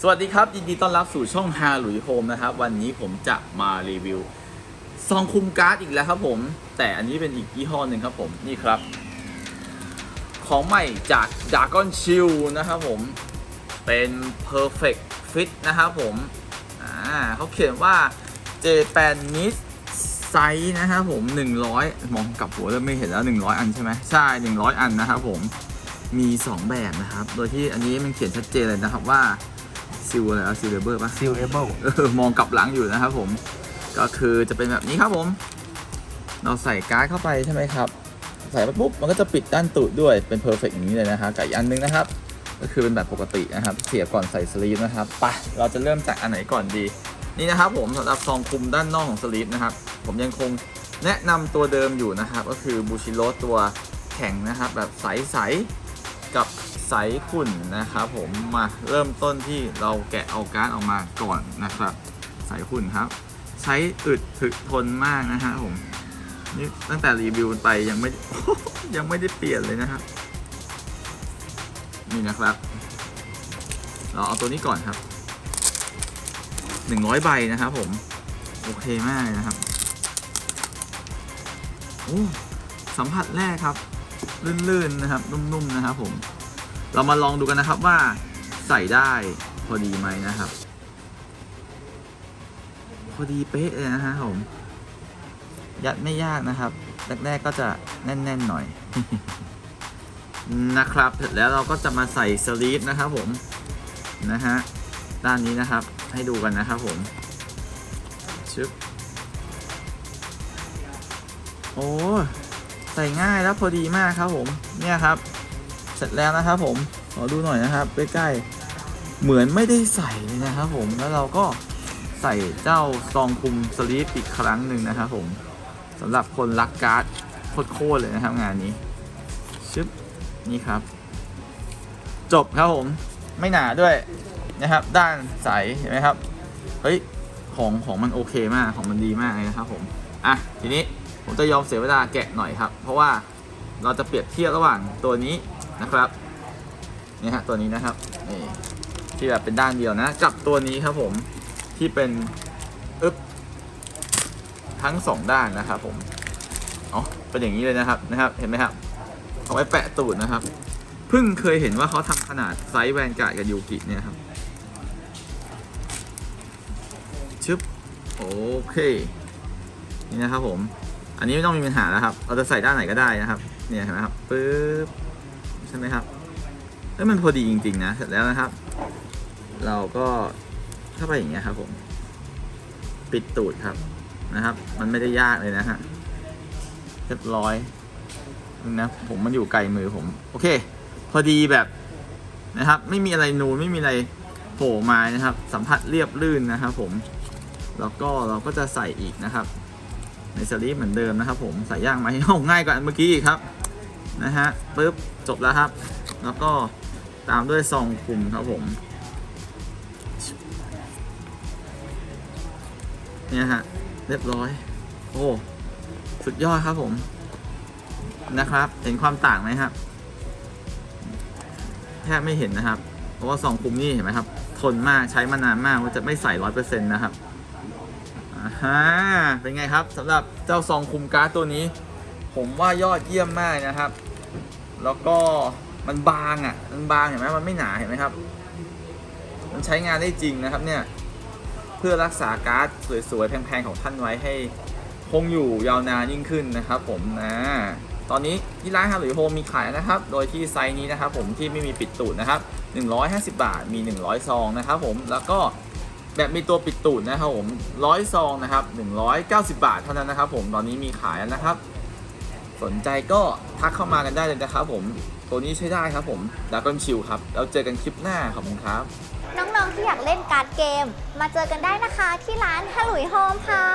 สวัสดีครับยินดีต้อนรับสู่ช่องฮาหลุยโฮมนะครับ วันนี้ผมจะมารีวิวซองคุมการ์ดอีกแล้วครับผม แต่อันนี้เป็นอีกยี่ห้อหนึ่งครับผมนี่ครับ ของใหม่จาก Dragon Shield นะครับผม เป็น perfect fit นะครับผมอ่าเขาเขียนว่า Japanese size นะครับผม 100 มองกลับหัวแล้วไม่เห็นแล้ว 100 อันใช่ไหมใช่ 100 อันนะครับผมมี 2 แบบนะครับ โดยที่อันนี้มันเขียนชัดเจนเลยนะครับว่า ซิลอะไรอะซิลเลเบอร์ปะซิลเอเบิลเออมองกลับหลังอยู่นะครับผมก็คือจะเป็นแบบนี้ครับผม เราใส่การ์ดเข้าไปใช่ไหมครับ ใส่ไปปุ๊บมันก็จะปิดด้านตูดด้วยเป็นเพอร์เฟกอย่างนี้เลยนะฮะกับอีกอันนึงนะครับ ก็คือเป็นแบบปกตินะครับ เสียบก่อนใส่สลีฟนะครับไปเราจะเริ่มจากอันไหนก่อนดี นี่นะครับผมสำหรับซองคลุมด้านนอกของสลีฟนะครับ ผมยังคงแนะนำตัวเดิมอยู่นะครับ ก็คือบูชิโรตัวแข็งนะครับ แบบใสๆกับ ใสขุ่นนะครับผมมาเริ่มต้นที่เราแกะเอาการ์ดออกมาก่อนนะครับ ใสขุ่นครับ ใช้อึดถึกทนมากนะฮะผมนี่ตั้งแต่รีวิวไปยังไม่ยังไม่ได้เปลี่ยนเลยนะครับนี่นะครับ เราเอาตัวนี้ก่อนครับหนึ่งร้อยใบนะครับผม โอเคมากเลยนะครับโอ้สัมผัสแรกครับ ลื่นๆนะครับ นุ่มๆนะครับผม เรามาลองดูกันนะครับว่าใส่ได้พอดีไหมนะครับ พอดีเป๊ะเลยนะฮะผม ยัดไม่ยากนะครับ แรกๆก็จะแน่นๆหน่อยนะครับเสร็จแล้วเราก็จะมาใส่สลีฟนะครับผมนะฮะด้านนี้นะครับให้ดูกันนะครับผมชึบโอ้ใส่ง่ายแล้วพอดีมากครับผมเนี่ยครับ เสร็จแล้วนะครับผมขอดูหน่อยนะครับใกล้ๆเหมือนไม่ได้ใส่นะครับผมแล้วเราก็ใส่เจ้าซองคุมสลีปอีกครั้งหนึ่งนะครับผมสำหรับคนรักการ์ดโคตรเลยนะครับงานนี้ชึบนี่ครับ จบครับผมไม่หนาด้วยนะครับ ด้านใสเห็นไหมครับเฮ้ยของของมันโอเคมากของมันดีมากเลยนะครับผมอะทีนี้ผมจะยอมเสียเวลาแกะหน่อยครับ เพราะว่าเราจะเปรียบเทียบระหว่างตัวนี้ นะครับนี่ฮะตัวนี้นะครับนี่ที่แบบเป็นด้านเดียวนะ กับตัวนี้ครับผมที่เป็นอึ๊บทั้งสองด้านนะครับผมอ๋อเป็นอย่างนี้เลยนะครับนะครับ เห็นไหมครับเอาไว้แปะตูดนะครับเพิ่งเคยเห็นว่าเขาทำขนาดไซส์แวนการ์ดกับยูกิเนี่ยครับชึบโอเคนี่นะครับผม อันนี้ไม่ต้องมีปัญหาแล้วครับ เราจะใส่ด้านไหนก็ได้นะครับ เนี่ยเห็นไหมครับปึ๊บ ช่ไหมครับเอ้ยมันพอดีจริง ๆ นะ เสร็จแล้วนะครับ เราก็เข้าไปอย่างเงี้ยครับผม ปิดตูดครับนะครับ มันไม่ได้ยากเลยนะฮะเรียบร้อยนะผมมันอยู่ไกลมือผม โอเค พอดีแบบนะครับ ไม่มีอะไรนูนไม่มีอะไรโผล่มานะครับ สัมผัสเรียบลื่นนะครับผม แล้วก็เราก็จะใส่อีกนะครับ ในสลีปเหมือนเดิมนะครับ ผมใส่ย่างไหมโอ้ง่ายกว่าเมื่อกี้ครับ นะฮะปึ๊บจบแล้วครับ แล้วก็ตามด้วยซองคลุมครับผมเนี่ยฮะเรียบร้อย โอ้สุดยอดครับผมนะครับ เห็นความต่างไหมครับแทบไม่เห็นนะครับ เพราะว่าซองคลุมนี่เห็นไหมครับ ทนมากใช้มานานมากว่าจะไม่ใส่ร้อยเปอร์เซ็นต์นะครับอ่าเป็นไงครับสำหรับเจ้าซองคุมการ์ดตัวนี้ ผมว่ายอดเยี่ยมมากนะครับ แล้วก็มันบางอะ มันบางเห็นไหมมันไม่หนาเห็นไหมครับ มันใช้งานได้จริงนะครับเนี่ย เพื่อรักษาการ์ดสวยๆ แพงๆ ของท่านไว้ให้คงอยู่ยาวนานยิ่งขึ้นนะครับ ผมนะ ตอนนี้ที่ร้านฮาร์หรือโฮมมีขายนะครับ โดยที่ไซส์นี้นะครับ ผมที่ไม่มีปิดตูดนะครับ 150 บาทมี 100 ซองนะครับ ผม แล้วก็แบบมีตัวปิดตูดนะครับผม100ซองนะครับ 190 บาทเท่านั้นนะครับ ผม ตอนนี้มีขายแล้วนะครับ สนใจก็ทักเข้ามากันได้เลยนะครับผม ตัวนี้ใช้ได้ครับผมดากอนชิลครับ แล้วเจอกันคลิปหน้าขอบคุณครับ น้องๆที่อยากเล่นการ์ดเกม มาเจอกันได้นะคะที่ร้านฮัลลุยโฮมค่ะ